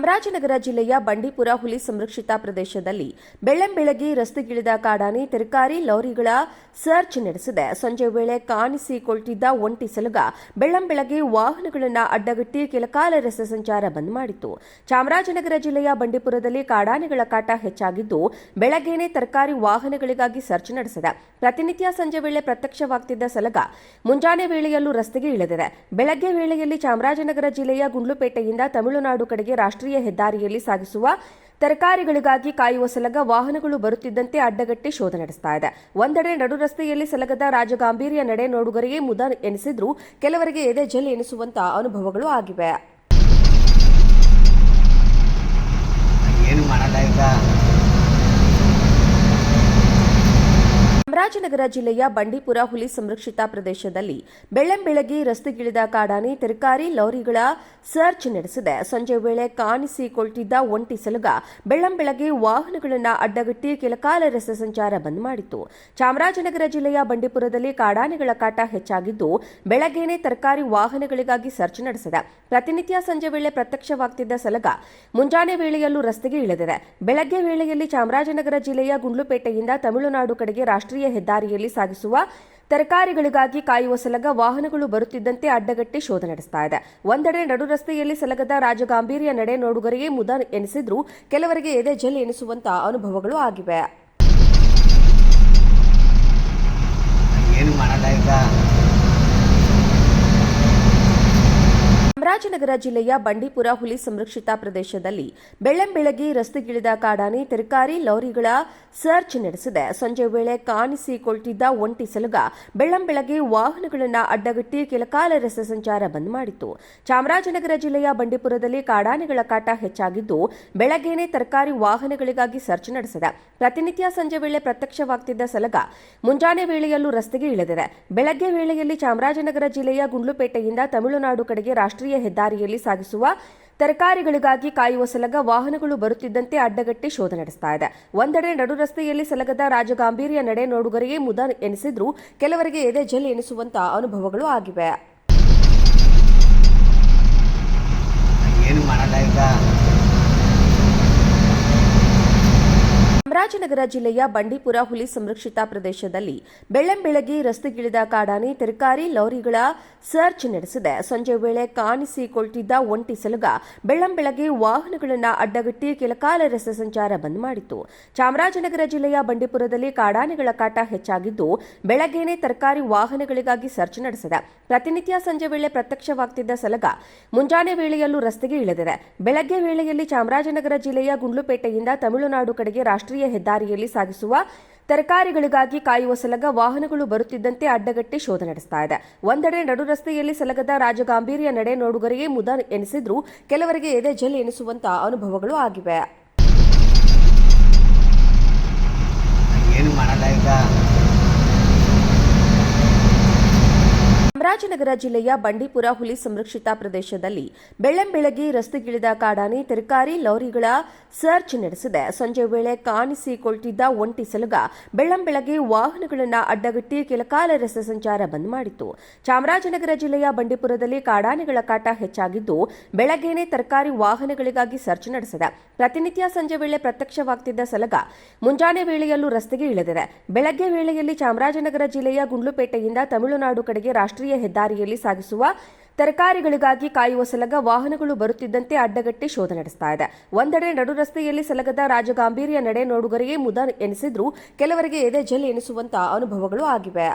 ಚಾಮರಾಜನಗರ ಜಿಲ್ಲೆಯ ಬಂಡೀಪುರ ಹುಲಿ ಸಂರಕ್ಷಿತ ಪ್ರದೇಶದಲ್ಲಿ ಬೆಳ್ಳಂಬೆಳಗ್ಗೆ ರಸ್ತೆಗಿಳಿದ ಕಾಡಾನೆ ತರಕಾರಿ ಲಾರಿಗಳ ಸರ್ಚ್ ನಡೆಸಿದೆ. ಸಂಜೆ ವೇಳೆ ಕಾಣಿಸಿಕೊಳ್ತಿದ್ದ ಒಂಟಿ ಸಲಗ ಬೆಳ್ಳಂಬೆಳಗ್ಗೆ ವಾಹನಗಳನ್ನು ಅಡ್ಡಗಟ್ಟಿ ಕೆಲಕಾಲ ರಸ್ತೆ ಸಂಚಾರ ಬಂದ್ ಮಾಡಿತು ಚಾಮರಾಜನಗರ ಜಿಲ್ಲೆಯ ಬಂಡೀಪುರದಲ್ಲಿ ಕಾಡಾನೆಗಳ ಕಾಟ ಹೆಚ್ಚಾಗಿದ್ದು ಬೆಳಗ್ಗೆನೆ ತರಕಾರಿ ವಾಹನಗಳಿಗಾಗಿ ಸರ್ಚ್ ನಡೆಸಿದೆ. ಪ್ರತಿನಿತ್ಯ ಸಂಜೆ ವೇಳೆ ಪ್ರತ್ಯಕ್ಷವಾಗ್ತಿದ್ದ ಸಲಗ ಮುಂಜಾನೆ ವೇಳೆಯಲ್ಲೂ ರಸ್ತೆಗೆ ಇಳಿದಿದೆ. ಬೆಳಗ್ಗೆ ವೇಳೆಯಲ್ಲಿ ಚಾಮರಾಜನಗರ ಜಿಲ್ಲೆಯ ಗುಂಡ್ಲುಪೇಟೆಯಿಂದ ತಮಿಳುನಾಡು ಕಡೆಗೆ ರಾಷ್ಟ್ರೀಯ ಹೆದ್ದಾರಿಯಲ್ಲಿ ಸಾಗಿಸುವ ತರಕಾರಿಗಳಿಗಾಗಿ ಕಾಯುವ ಸಲಗ ವಾಹನಗಳು ಬರುತ್ತಿದ್ದಂತೆ ಅಡ್ಡಗಟ್ಟಿ ಶೋಧ ನಡೆಸ್ತಾ ಇದೆ. ಒಂದೆಡೆ ನಡು ರಸ್ತೆಯಲ್ಲಿ ಸಲಗದ ರಾಜಗಾಂಭೀರ್ಯ ನಡೆ ನೋಡುಗರಿಗೆ ಮುದ ಎನಿಸಿದ್ರೂ. ಕೆಲವರಿಗೆ ಎದೆ ಜಲ್ ಎನಿಸುವಂತಹ ಅನುಭವಗಳು ಆಗಿವೆ. ಚಾಮರಾಜನಗರ ಜಿಲ್ಲೆಯ ಬಂಡೀಪುರ ಹುಲಿ ಸಂರಕ್ಷಿತ ಪ್ರದೇಶದಲ್ಲಿ ಬೆಳ್ಳಂಬೆಳಗ್ಗೆ ರಸ್ತೆಗಿಳಿದ ಕಾಡಾನೆ ತರಕಾರಿ ಲಾರಿಗಳ ಸರ್ಚ್ ನಡೆಸಿದೆ. ಸಂಜೆ ವೇಳೆ ಕಾಣಿಸಿಕೊಳ್ತಿದ್ದ ಒಂಟಿ ಸಲಗ ಬೆಳ್ಳಂಬೆಳಗ್ಗೆ ವಾಹನಗಳನ್ನು ಅಡ್ಡಗಟ್ಟಿ ಕೆಲಕಾಲ ರಸ್ತೆ ಸಂಚಾರ ಬಂದ್ ಮಾಡಿತ್ತು. ಚಾಮರಾಜನಗರ ಜಿಲ್ಲೆಯ ಬಂಡೀಪುರದಲ್ಲಿ ಕಾಡಾನೆಗಳ ಕಾಟ ಹೆಚ್ಚಾಗಿದ್ದು ಬೆಳಗ್ಗೆನೆ ತರಕಾರಿ ವಾಹನಗಳಿಗಾಗಿ ಸರ್ಚ್ ನಡೆಸಿದೆ. ಪ್ರತಿನಿತ್ಯ ಸಂಜೆ ವೇಳೆ ಪ್ರತ್ಯಕ್ಷವಾಗ್ತಿದ್ದ ಸಲಗ ಮುಂಜಾನೆ ವೇಳೆಯಲ್ಲೂ ರಸ್ತೆಗೆ ಇಳಿದಿದೆ. ಬೆಳಗ್ಗೆ ವೇಳೆಯಲ್ಲಿ ಚಾಮರಾಜನಗರ ಜಿಲ್ಲೆಯ ಗುಂಡ್ಲುಪೇಟೆಯಿಂದ ತಮಿಳುನಾಡು ಕಡೆಗೆ ರಾಷ್ಟ್ರೀಯ ಹೆದ್ದಾರಿಯಲ್ಲಿ ಸಾಗಿಸುವ ತರಕಾರಿಗಳಿಗಾಗಿ ಕಾಯುವ ಸಲಗ ವಾಹನಗಳು ಬರುತ್ತಿದ್ದಂತೆ ಅಡ್ಡಗಟ್ಟಿ ಶೋಧ ನಡೆಸ್ತಾ ಇದೆ. ಒಂದೆಡೆ ನಡು ರಸ್ತೆಯಲ್ಲಿ ಸಲಗದ ರಾಜಗಾಂಭೀರ್ಯ ನಡೆ ನೋಡುಗರಿಗೆ ಮುದ ಎನಿಸಿದ್ರೂ. ಕೆಲವರಿಗೆ ಎದೆ ಜಲ್ ಎನಿಸುವಂತಹ ಅನುಭವಗಳು ಆಗಿವೆ. ಈಗ ಜಿಲ್ಲೆಯ ಬಂಡೀಪುರ ಹುಲಿ ಸಂರಕ್ಷಿತ ಪ್ರದೇಶದಲ್ಲಿ ಬೆಳ್ಳಂಬೆಳಗ್ಗೆ ರಸ್ತೆಗಿಳಿದ ಕಾಡಾನೆ ತರಕಾರಿ ಲಾರಿಗಳ ಸರ್ಚ್ ನಡೆಸಿದೆ. ಸಂಜೆ ವೇಳೆ ಕಾಣಿಸಿಕೊಳ್ತಿದ್ದ ಒಂಟಿ ಸಲಗ ಬೆಳ್ಳಂಬೆಳಗ್ಗೆ ವಾಹನಗಳನ್ನು ಅಡ್ಡಗಟ್ಟಿ ಕೆಲಕಾಲ ರಸ್ತೆ ಸಂಚಾರ ಬಂದ್ ಮಾಡಿತು ಚಾಮರಾಜನಗರ ಜಿಲ್ಲೆಯ ಬಂಡೀಪುರದಲ್ಲಿ ಕಾಡಾನೆಗಳ ಕಾಟ ಹೆಚ್ಚಾಗಿದ್ದು ಬೆಳಗ್ಗೆನೆ ತರಕಾರಿ ವಾಹನಗಳಿಗಾಗಿ ಸರ್ಚ್ ನಡೆಸಿದೆ. ಪ್ರತಿನಿತ್ಯ ಸಂಜೆ ವೇಳೆ ಪ್ರತ್ಯಕ್ಷವಾಗ್ತಿದ್ದ ಸಲಗ ಮುಂಜಾನೆ ವೇಳೆಯಲ್ಲೂ ರಸ್ತೆಗೆ ಇಳಿದಿದೆ. ಬೆಳಗ್ಗೆ ವೇಳೆಯಲ್ಲಿ ಚಾಮರಾಜನಗರ ಜಿಲ್ಲೆಯ ಗುಂಡ್ಲುಪೇಟೆಯಿಂದ ತಮಿಳುನಾಡು ಕಡೆಗೆ ರಾಷ್ಟ್ರೀಯ ಹೆದ್ದಾರಿಯಲ್ಲಿ ಸಾಗಿಸುವ ತರಕಾರಿಗಳಿಗಾಗಿ ಕಾಯುವ ಸಲಗ ವಾಹನಗಳು ಬರುತ್ತಿದ್ದಂತೆ ಅಡ್ಡಗಟ್ಟಿ ಶೋಧ ನಡೆಸ್ತಾ ಇದೆ. ಒಂದೆಡೆ ನಡು ರಸ್ತೆಯಲ್ಲಿ ಸಲಗದ ರಾಜಗಾಂಭೀರ್ಯ ನಡೆ ನೋಡುಗರಿಗೆ ಮುದ ಎನಿಸಿದ್ರೂ. ಕೆಲವರಿಗೆ ಎದೆ ಜಲ್ ಎನಿಸುವಂತಹ ಅನುಭವಗಳು ಆಗಿವೆ. ಏನು ಚಾಮರಾಜನಗರ ಜಿಲ್ಲೆಯ ಬಂಡೀಪುರ ಹುಲಿ ಸಂರಕ್ಷಿತ ಪ್ರದೇಶದಲ್ಲಿ ಬೆಳ್ಳಂಬೆಳಗ್ಗೆ ರಸ್ತೆಗಿಳಿದ ಕಾಡಾನೆ ತರಕಾರಿ ಲಾರಿಗಳ ಸರ್ಚ್ ನಡೆಸಿದೆ. ಸಂಜೆ ವೇಳೆ ಕಾಣಿಸಿಕೊಳ್ತಿದ್ದ ಒಂಟಿ ಸಲಗ ಬೆಳ್ಳಂಬೆಳಗ್ಗೆ ವಾಹನಗಳನ್ನು ಅಡ್ಡಗಟ್ಟಿ ಕೆಲಕಾಲ ರಸ್ತೆ ಸಂಚಾರ ಬಂದ್ ಮಾಡಿತು ಚಾಮರಾಜನಗರ ಜಿಲ್ಲೆಯ ಬಂಡೀಪುರದಲ್ಲಿ ಕಾಡಾನೆಗಳ ಕಾಟ ಹೆಚ್ಚಾಗಿದ್ದು ಬೆಳಗ್ಗೆನೆ ತರಕಾರಿ ವಾಹನಗಳಿಗಾಗಿ ಸರ್ಚ್ ನಡೆಸಿದೆ. ಪ್ರತಿನಿತ್ಯ ಸಂಜೆ ವೇಳೆ ಪ್ರತ್ಯಕ್ಷವಾಗ್ತಿದ್ದ ಸಲಗ ಮುಂಜಾನೆ ವೇಳೆಯಲ್ಲೂ ರಸ್ತೆಗೆ ಇಳಿದಿದೆ. ಬೆಳಗ್ಗೆ ವೇಳೆಯಲ್ಲಿ ಚಾಮರಾಜನಗರ ಜಿಲ್ಲೆಯ ಗುಂಡ್ಲುಪೇಟೆಯಿಂದ ತಮಿಳುನಾಡು ಕಡೆಗೆ ರಾಷ್ಟ್ರೀಯ ಹೆದ್ದಾರಿಯಲ್ಲಿ ಸಾಗಿಸುವ ತರಕಾರಿಗಳಿಗಾಗಿ ಕಾಯುವ ಸಲಗ ವಾಹನಗಳು ಬರುತ್ತಿದ್ದಂತೆ ಅಡ್ಡಗಟ್ಟಿ ಶೋಧ ನಡೆಸ್ತಾ ಇದೆ. ಒಂದೆಡೆ ನಡು ರಸ್ತೆಯಲ್ಲಿ ಸಲಗದ ರಾಜಗಾಂಭೀರ್ಯ ನಡೆ ನೋಡುಗರಿಗೆ ಮುದ ಎನಿಸಿದ್ರೂ. ಕೆಲವರಿಗೆ ಎದೆ ಜಲ್ ಎನಿಸುವಂತಹ ಅನುಭವಗಳು ಆಗಿವೆ. ಏನು ಮಾಡಲ್ಲ ಚಾಮರಾಜನಗರ ಜಿಲ್ಲೆಯ ಬಂಡೀಪುರ ಹುಲಿ ಸಂರಕ್ಷಿತ ಪ್ರದೇಶದಲ್ಲಿ ಬೆಳ್ಳಂಬೆಳಗ್ಗೆ ರಸ್ತೆಗಿಳಿದ ಕಾಡಾನೆ ತರಕಾರಿ ಲಾರಿಗಳ ಸರ್ಚ್ ನಡೆಸಿದೆ. ಸಂಜೆ ವೇಳೆ ಕಾಣಿಸಿಕೊಳ್ತಿದ್ದ ಒಂಟಿ ಸಲಗ ಬೆಳ್ಳಂಬೆಳಗ್ಗೆ ವಾಹನಗಳನ್ನು ಅಡ್ಡಗಟ್ಟಿ ಕೆಲಕಾಲ ರಸ್ತೆ ಸಂಚಾರ ಬಂದ್ ಮಾಡಿತ್ತು. ಚಾಮರಾಜನಗರ ಜಿಲ್ಲೆಯ ಬಂಡೀಪುರದಲ್ಲಿ ಕಾಡಾನೆಗಳ ಕಾಟ ಹೆಚ್ಚಾಗಿದ್ದು ಬೆಳಗ್ಗೆನೆ ತರಕಾರಿ ವಾಹನಗಳಿಗಾಗಿ ಸರ್ಚ್ ನಡೆಸಿದೆ. ಪ್ರತಿನಿತ್ಯ ಸಂಜೆ ವೇಳೆ ಪ್ರತ್ಯಕ್ಷವಾಗ್ತಿದ್ದ ಸಲಗ ಮುಂಜಾನೆ ವೇಳೆಯಲ್ಲೂ ರಸ್ತೆಗೆ ಇಳಿದಿದೆ. ಬೆಳಗ್ಗೆ ವೇಳೆಯಲ್ಲಿ ಚಾಮರಾಜನಗರ ಜಿಲ್ಲೆಯ ಗುಂಡ್ಲುಪೇಟೆಯಿಂದ ತಮಿಳುನಾಡು ಕಡೆಗೆ ರಾಷ್ಟ್ರೀಯ ಹೆದ್ದಾರಿಯಲ್ಲಿ ಸಾಗಿಸುವ ತರಕಾರಿಗಳಿಗಾಗಿ ಕಾಯುವ ಸಲಗ ವಾಹನಗಳು ಬರುತ್ತಿದ್ದಂತೆ ಅಡ್ಡಗಟ್ಟಿ ಶೋಧ ನಡೆಸ್ತಾ ಇದೆ. ಒಂದೆಡೆ ನಡು ರಸ್ತೆಯಲ್ಲಿ ಸಲಗದ ರಾಜಗಾಂಭೀರ್ಯ ನಡೆ ನೋಡುಗರಿಗೆ ಮುದ ಎನಿಸಿದ್ರೂ. ಕೆಲವರಿಗೆ ಎದೆ ಜಲ್ ಎನಿಸುವಂತಹ ಅನುಭವಗಳು ಆಗಿವೆ.